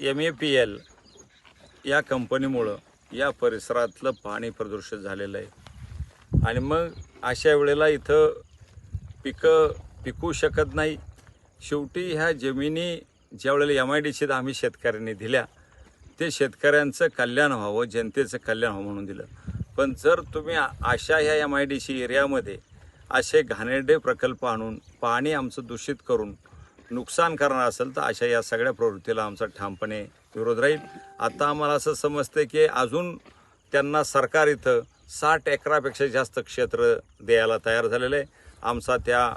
M A P L या कंपनीमुळं या परिसरातलं पाणी प्रदूषित झालेलं आहे. आणि मग अशा वेळेला इथं पिकं पिकू शकत नाही. शेवटी ह्या जमिनी ज्या वेळेला एम आय डी सीत आम्ही शेतकऱ्यांनी दिल्या ते शेतकऱ्यांचं कल्याण व्हावं जनतेचं कल्याण व्हावं म्हणून दिलं. पण जर तुम्ही अशा ह्या एम आय डी सी एरियामध्ये असे घाणेरडे प्रकल्प आणून पाणी आमचं दूषित करून नुकसान करणार असेल तर अशा या सगळ्या प्रवृत्तीला आमचा ठामपणे विरोध राहील. आता आम्हाला असं समजतं की अजून त्यांना सरकार इथं साठ एकरापेक्षा जास्त क्षेत्र द्यायला तयार झालेलं आहे. आमचा त्या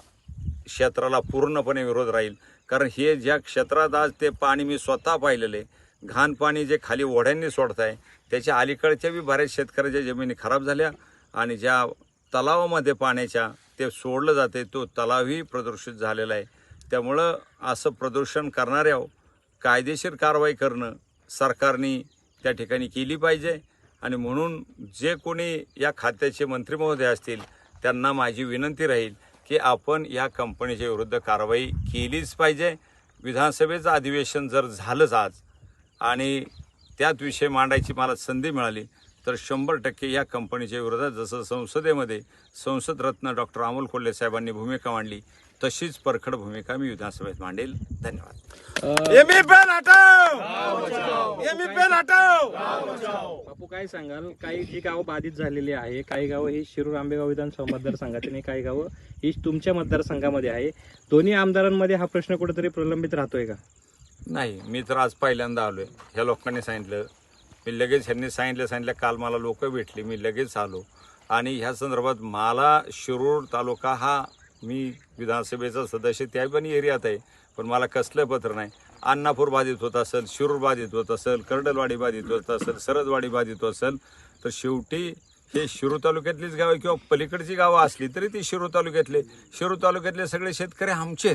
क्षेत्राला पूर्णपणे विरोध राहील. कारण हे ज्या क्षेत्रात आज ते पाणी मी स्वतः पाहिलेलं आहे घाण पाणी जे खाली ओढ्यांनी सोडत आहे त्याच्या अलीकडच्या बी बऱ्याच शेतकऱ्याच्या जमिनी खराब झाल्या आणि ज्या तलावामध्ये पाण्याच्या ते सोडलं जाते तो तलावही प्रदूषित झालेला आहे. त्यामुळं असं प्रदूषण करणाऱ्या कायदेशीर कारवाई करणं सरकारने त्या ठिकाणी केली पाहिजे. आणि म्हणून जे कोणी या खात्याचे मंत्री महोदय असतील त्यांना माझी विनंती राहील की आपण या कंपनीच्या विरुद्ध कारवाई केलीच पाहिजे. विधानसभेचं अधिवेशन जर झालंच आज आणि त्यात विषय मांडायची मला संधी मिळाली तर शंभर टक्के या कंपनीच्या विरोधात जसं संसदेमध्ये संसद रत्न डॉक्टर अमोल कोल्हे साहेबांनी भूमिका मांडली तशीच परखड भूमिका मी विधानसभेत मांडेल. धन्यवाद. एमी पेन हटाव! एमी पेन हटाव! बापू काय सांगाल? काही जी गावं बाधित झालेली आहे काही गावं ही शिरूर आंबेगाव विधानसभा मतदारसंघातील आणि काही गावं ही तुमच्या मतदारसंघामध्ये आहे. दोन्ही आमदारांमध्ये हा प्रश्न कुठेतरी प्रलंबित राहतोय का? नाही मी तर आज पहिल्यांदा आलोय. ह्या लोकांनी सांगितलं मी लगेच ह्यांनी सांगितलं सांगितलं काल मला लोक भेटली मी लगेच आलो. आणि ह्या संदर्भात मला शिरूर तालुका हा मी विधानसभेचा सदस्य त्या पण एरियात आहे पण मला कसलं पत्र नाही. अण्णापूर बाधित होत असेल शिरूर बाधित होत असेल कर्डलवाडी बाधित होत असेल सरदवाडी बाधित होत असेल तर शेवटी हे शिरूर तालुक्यातलीच गावं किंवा पलीकडची गावं असली तरी ती शिरूर तालुक्यातले. शिरूर तालुक्यातले सगळे शेतकरी आमचे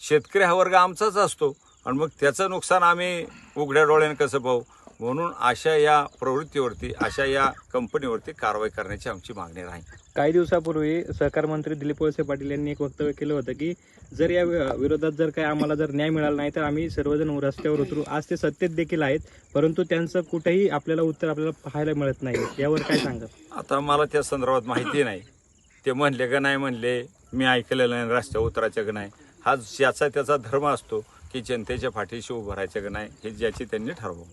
शेतकरी हा वर्ग आमचाच असतो. आणि मग त्याचं नुकसान आम्ही उघड्या डोळ्याने कसं पाहू? म्हणून अशा या प्रवृत्तीवरती अशा या कंपनीवरती कारवाई करण्याची आमची मागणी राहील. काही दिवसापूर्वी सहकार मंत्री दिलीप वळसे पाटील यांनी एक वक्तव्य केलं होतं की जर या विरोधात जर काही आम्हाला जर न्याय मिळाला नाही तर आम्ही सर्वजण रस्त्यावर उतरू. आज ते सत्तेत देखील आहेत परंतु त्यांचं कुठेही आपल्याला उत्तर आपल्याला पाहायला मिळत नाही. यावर काय सांगा आता मला त्या संदर्भात माहिती नाही. ते म्हणले का नाही म्हणले मी ऐकलेलं नाही रस्त्यावर उतरायचं का नाही. हा ज्याचा त्याचा धर्म असतो की जनतेच्या पाठीशी उभं राहायचं का नाही हे ज्याची त्यांनी ठरवू